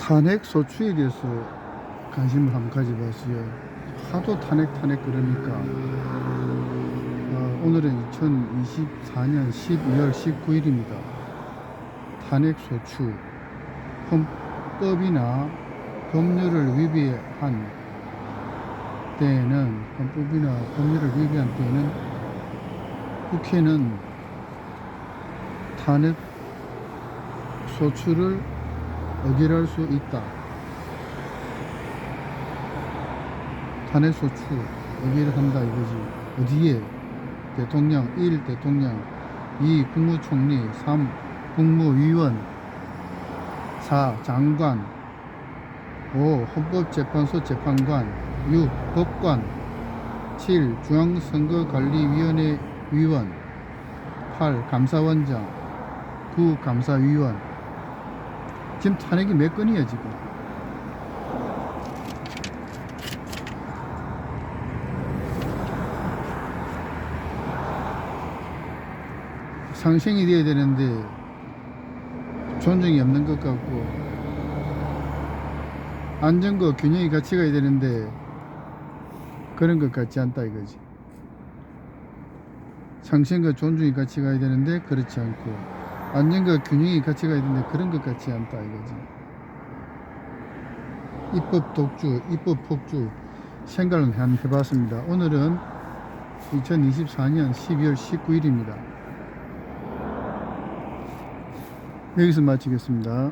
탄핵 소추에 대해서 관심을 한번 가져봤어요. 하도 탄핵 탄핵 그러니까 어, 오늘은 2024년 12월 19일입니다. 탄핵 소추 헌법이나 법률을 위배한 때에는 헌법이나 법률을 위배한 때에는 국회는 탄핵 소추를 의결할 수 있다. 탄핵 소추 의결을 한다 이거지. 어디에? 대통령 1. 대통령 2. 국무총리 3. 국무위원 4. 장관 5. 헌법재판소 재판관 6. 법관 7. 중앙선거관리위원회 위원 8. 감사원장 9. 감사위원 지금 탄핵이 몇 건이야 지금? 상생이 돼야 되는데 존중이 없는 것 같고 안전과 균형이 같이 가야 되는데 그런 것 같지 않다 이거지. 상생과 존중이 같이 가야 되는데 그렇지 않고 안전과 균형이 같이 가야 되는데 그런 것 같지 않다 이거지. 입법 독주, 입법 폭주. 생각을 한번 해봤습니다. 오늘은 2024년 12월 19일입니다. 여기서 마치겠습니다.